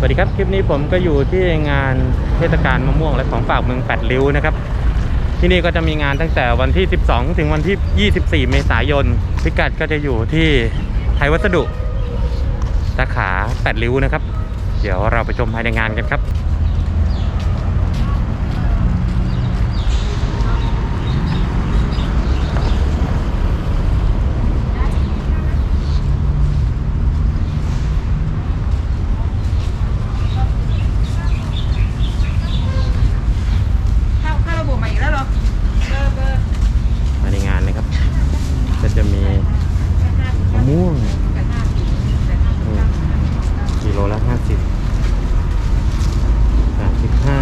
สวัสดีครับคลิปนี้ผมก็อยู่ที่งานเทศกาลมะม่วงและของฝากเมืองแปดริ้วนะครับ ที่นี่ก็จะมีงานตั้งแต่วันที่ 12 ถึงวันที่ 24 เมษายน พิกัดก็จะอยู่ที่ไทยวัสดุสาขาแปดริ้วนะครับ เดี๋ยวเราไปชมภายในงานกันครับ เข้าเข้าระบบใหม่อีกแล้วเหรอ เบอร์เบอร์ ภายในงานนะครับ ก็จะมีมะม่วง แปดห้าสี่แปดห้าสี่ กิโลละห้าสิบสามสิบห้า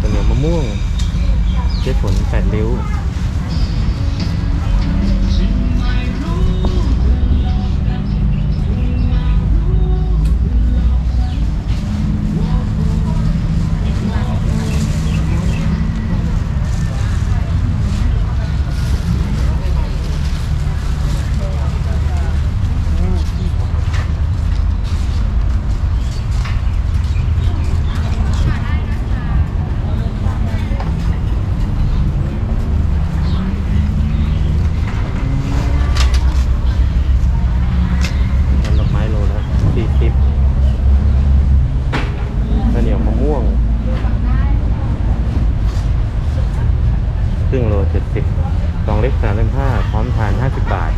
ข้าวเหนียวมะม่วง เจ๊ผลแปดริ้ว เล็ก35พร้อมทาน 50 บาท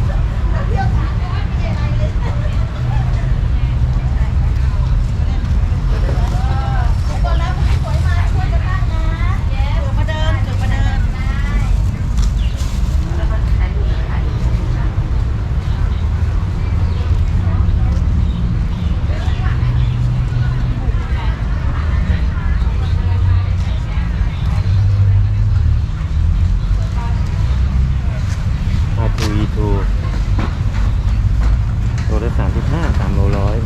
E2 ตัวละสามสิบห้าสามโลร้อย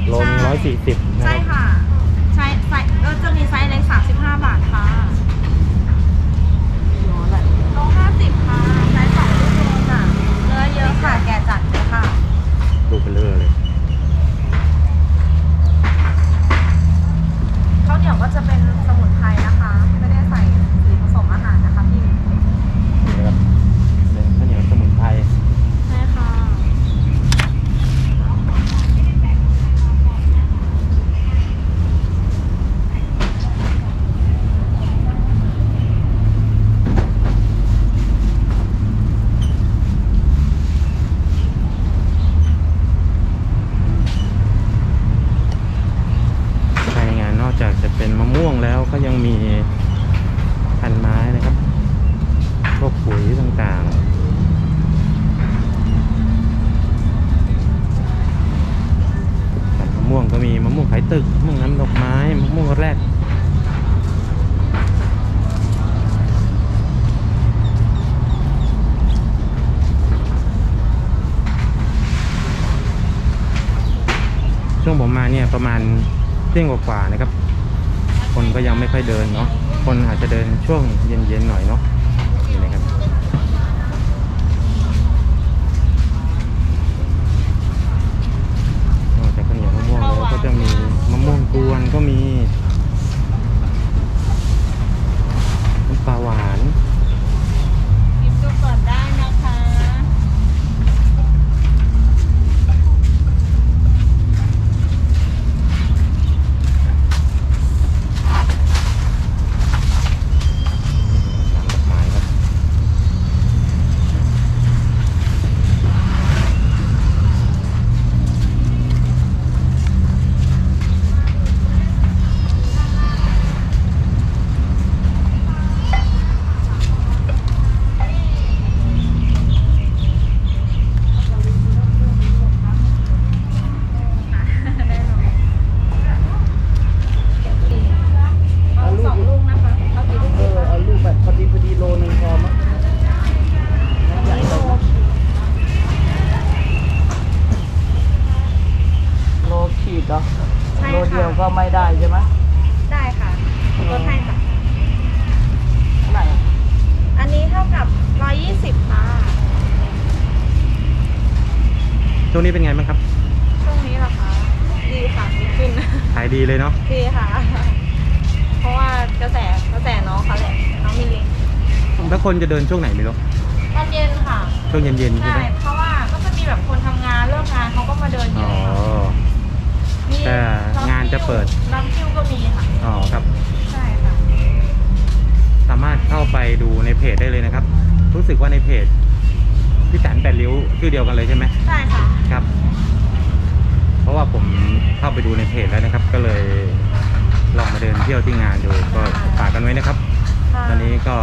130 โลง140นะครับค่ะะมะม่วงแล้วก็ยังมีพันไม้นะครับพวกปุ๋ยต่างๆมะม่วงก็มีมะม่วงไข่ตึกมะม่วงน้ำดอกไม้มะม่วงแรดช่วงผมมาเนี่ยประมาณเที่ยงกว่าๆนะครับ คนก็ยังไม่ค่อยเดินเนาะคนอาจจะเดินช่วงเย็นๆหน่อยเนาะนี่นะครับนอกจากข้าวเหนียวมะม่วงแล้วก็จะมีมะม่วงกวนก็มีน้ำปลาหวาน หยิบดูก่อนได้นะคะ น้ำดอกไม้ครับ เอาสองลูกนะคะ เอากี่ลูก เอ ดี อ คะ เอาลูกแบบพอดีพอดีโลนึงพอมั้ง อันนี้โล โลขีดเหรอ ใช่ โล เดียวค่ะก็ไม่ได้ใช่ไหมได้ค่ะลดให้จ้ะเท่าไหร่อะอันนี้เท่ากับ120ค่ะช่วงนี้เป็นไงบ้างครับ ช่วงนี้เหรอคะดีค่ะดีขึ้นขายดีเลยเนาะดีค่ะ เพราะว่ากระแสกระแสน้องเขาแหละน้องมิลลิแล้วคนจะเดินช่วงไหนไม่รู้ตอนเย็นค่ะช่วงเย็นๆใช่ใช่ไหมเพราะว่าก็จะมีแบบคนทำงานเลิกงานเขาก็มาเดินเยอ๋อ อะค่ะ มีแต่งานจะเปิด น้ำคิวก็มีค่ะ อ๋อครับ ใช่ค่ะ สามารถเข้าไปดูในเพจได้เลยนะครับ รู้สึกว่าในเพจพี่แสนแปดริ้วชื่อเดียวกันเลยใช่ไหมใช่ค่ะ ครับ เพราะว่าผมเข้าไปดูในเพจแล้วนะครับ ก็เลยลองมาเดินเที่ยวที่งานดูก็ฝากกันไว้นะครับค่ะตอนนี้ก็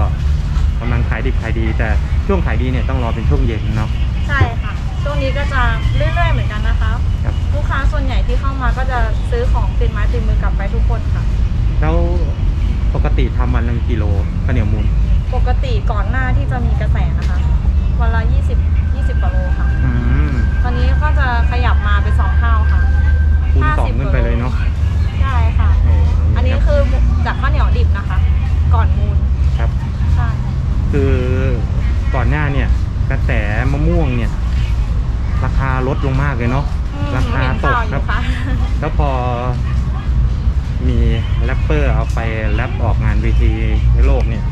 กำลังขายดิบขายดี แต่ช่วงขายดีเนี่ยต้องรอเป็นช่วงเย็นเนาะ ใช่ค่ะ ช่วงนี้ก็จะเรื่อยๆเหมือนกันนะคะครับ ลูกค้าส่วนใหญ่ที่เข้ามาก็จะซื้อของติดไม้ติดมือกลับไปทุกคนค่ะ แล้วปกติทำวันละกิโลข้าวเหนียวมูลปกติก่อนหน้าที่จะมีกระแสนะคะวันละ20 20กว่าโลค่ะอืม ตอนนี้ก็จะขยับมาเป็นสองเท่าค่ะ คูณสอง 50 ขึ้นไปเลยเนาะ ใช่ค่ะ โอ้ อันนี้ รับ คือจากข้าวเหนียวดิบนะคะ ก่อนมูล ครับ ใช่ คือก่อนหน้าเนี่ย กระแสมะม่วงเนี่ย ราคา ลดลงมากเลยเนาะอืมราคาเห็นตกข่าวอครัยู่บค่ะ แล้วพอมีแรปเปอร์เอาไปแรปออกงานเวทีในโลกเนี่ย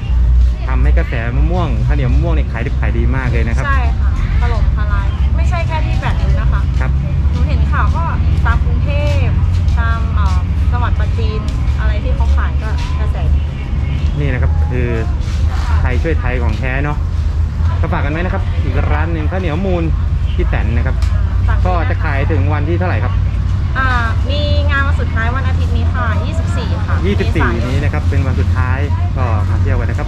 ทำให้กระแสมะม่วงข้าวเหนียวมะม่วงเนี่ยขายดิบขายดีมากเลยนะครับ ใช่ค่ะถล่มทลาย ไม่ใช่แค่ที่แบบนี้นะคะ ครับ หนูเห็นข่าวก็ตามกรุงเทพ ตามเอ่อจังหวัดปัจจีน อะไรที่เขาขายก็กระแสดีนี่นะครับคือไทยช่วยไทยของแท้เนาะก็ฝากกันไว้นะครับ อีกร้านหนึ่งข้าวเหนียวมูล ที่แตนนะครับฝนก็ด้วยนจะขายถึงวันที่เท่าไหร่ครับ อ่ามีงานวันสุดท้ายวันอาทิตย์นี้ค่ะ 24 ค่ะเมษาย24 นี้นะครับ เป็นวันสุดท้ายก็มาเที่ยวกันนะครับ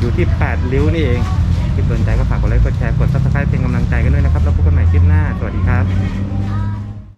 อยู่ที่ 8 ริ้วนี่เองที่สนใจก็ฝากกดไลค์กดแชร์กด subscribe เป็นกำลังใจกันด้วยนะครับ แล้วพบกันใหม่คลิปหน้า สวัสดีครับ